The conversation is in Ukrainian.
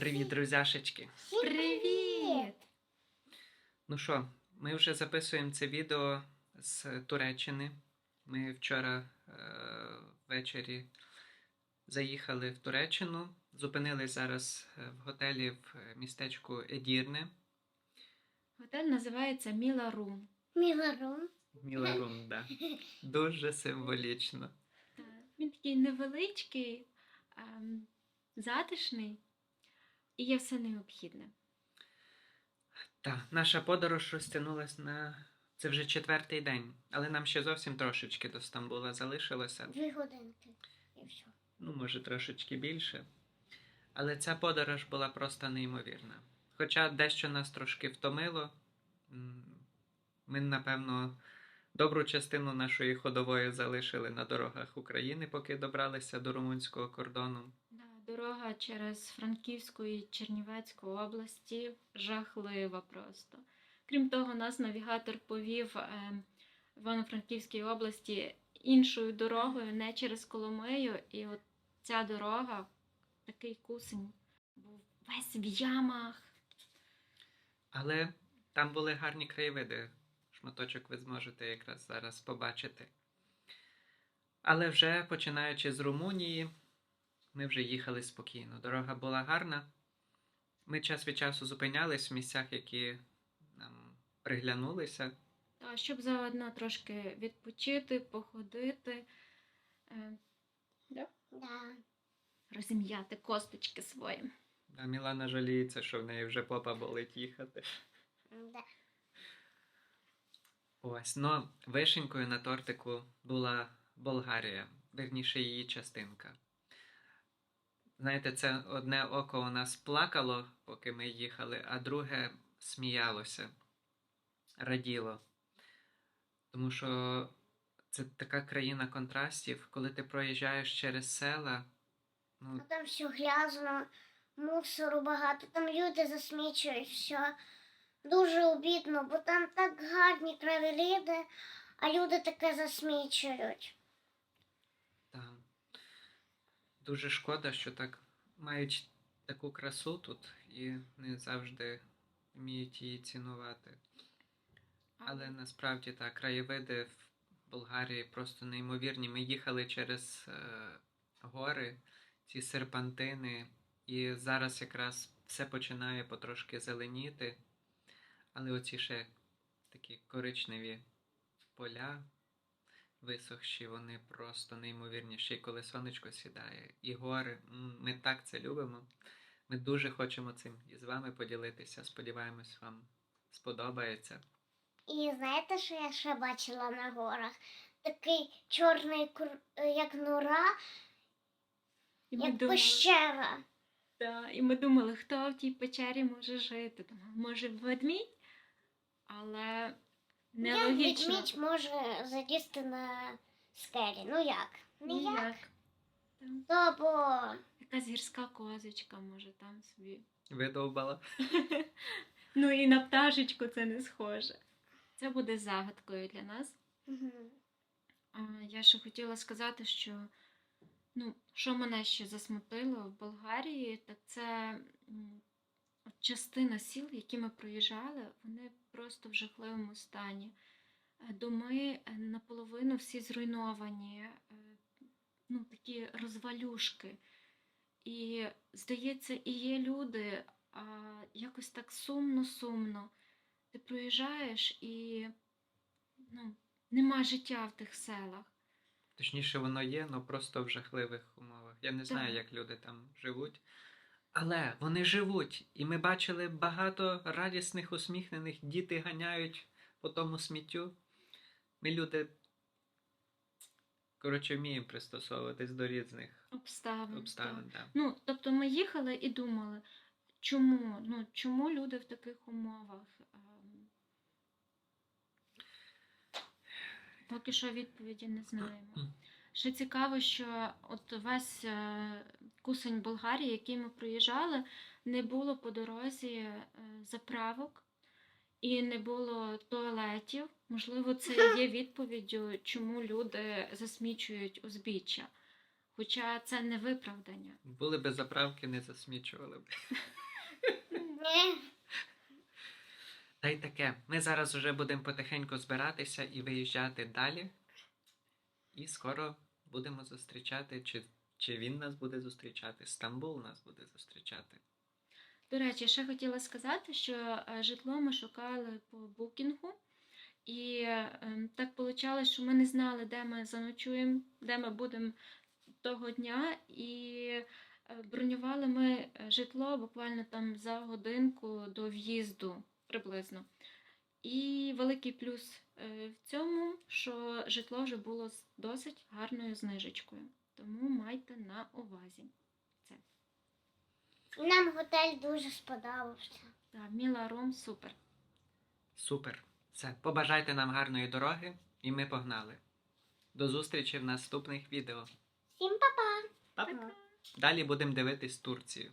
Привіт, друзяшечки! Привіт! Ну що, ми вже записуємо це відео з Туреччини. Ми вчора е, ввечері заїхали в Туреччину, зупинились зараз е, в готелі в е, містечку Едірне. Готель називається Міла Рум. Міларум. Міларун, да. Дуже символічно. Він такий невеличкий, ем, затишний і є все необхідне. Так, наша подорож розтягнулась на це вже четвертий день, але нам ще зовсім трошечки до Стамбула залишилося. Дві годинки. І все. ну, може, трошечки більше. Але ця подорож була просто неймовірна. Хоча дещо нас трошки втомило, ми, напевно, добру частину нашої ходової залишили на дорогах України, поки добралися до румунського кордону. Дорога через Франківську і Чернівецьку області жахлива просто. Крім того, нас навігатор повів ем, в Івано-Франківській області іншою дорогою, не через Коломию. І от ця дорога, такий кусень, був весь в ямах. Але там були гарні краєвиди. Шматочок ви зможете якраз зараз побачити. Але вже починаючи з Румунії, ми вже їхали спокійно. Дорога була гарна. Ми час від часу зупинялись в місцях, які нам приглянулися. Та, щоб заодно трошки відпочити, походити, е, Да. розім'яти косточки свої. А Мілана жаліється, що в неї вже попа болить їхати. Да. Ось, но вишенькою на тортику була Болгарія, верніше її частинка. Знаєте, це одне око у нас плакало, поки ми їхали, а друге сміялося, раділо. Тому що це така країна контрастів, коли ти проїжджаєш через села. Ну, там все грязно, мусору багато, там люди засмічують все. Дуже обідно, бо там так гарні краєвиди, а люди таке засмічують. Та. Дуже шкода, що так мають таку красу тут і не завжди вміють її цінувати. Але насправді так, краєвиди в Болгарії просто неймовірні. Ми їхали через е, гори, ці серпантини, і зараз якраз все починає потрошки зеленіти. Але оці ще такі коричневі поля, висохші, вони просто неймовірні. Ще й коли сонечко сідає, і гори. Ми так це любимо. Ми дуже хочемо цим із вами поділитися. Сподіваємось, вам сподобається. І знаєте, що я ще бачила на горах? Такий чорний, кур- як нора, І як думали, пещера. та, і ми думали, хто в тій печері може жити. Думали, може, ведмідь? Але Як нелогічно. ведмідь може залізти на скелі? Ну як? Ніяк. Ніяк. Там То бо якась гірська козочка може там собі. Видовбала. Ну і на пташечку це не схоже. Це буде загадкою для нас. Мгм. А, Я ще хотіла сказати, що ну, що мене ще засмутило в Болгарії, так це м, частина сіл, які ми проїжджали, вони просто в жахливому стані. Е, Доми е, наполовину всі зруйновані, е, ну, такі розвалюшки. І, здається, і є люди, а якось так сумно-сумно. Ти проїжджаєш і ну, нема життя в тих селах. Точніше, воно є, але просто в жахливих умовах. Я не знаю, як люди там живуть. Але вони живуть, і ми бачили багато радісних, усміхнених, діти ганяють по тому сміттю. Ми люди, коротше, вміємо пристосовуватись до різних Обставин. обставин. так. Да. Ну, тобто ми їхали і думали, чому? Ну, чому люди в таких умовах? Ем, Поки що відповіді не знаємо. Ще цікаво, що от весь е, кусень Болгарії, який ми проїжджали, не було по дорозі е, заправок і не було туалетів. Можливо, це є відповіддю, чому люди засмічують узбіччя. Хоча це не виправдання. Були би заправки, не засмічували б. Та й таке. Ми зараз вже будемо потихеньку збиратися і виїжджати далі. І скоро будемо зустрічати, чи, чи він нас буде зустрічати, Стамбул нас буде зустрічати. До речі, ще хотіла сказати, що е, житло ми шукали по букінгу, і е, так вийшло, що ми не знали, де ми заночуємо, де ми будемо того дня, і е, бронювали ми е, житло буквально там за годинку до в'їзду приблизно. І великий плюс в цьому, що житло вже було з досить гарною знижечкою. Тому майте на увазі. Це. І нам готель дуже сподобався. Так, Міла Ром супер. Супер. Все. Побажайте нам гарної дороги, і ми погнали. До зустрічі в наступних відео. Всім па-па! Па-па! Далі будемо дивитись Турцію.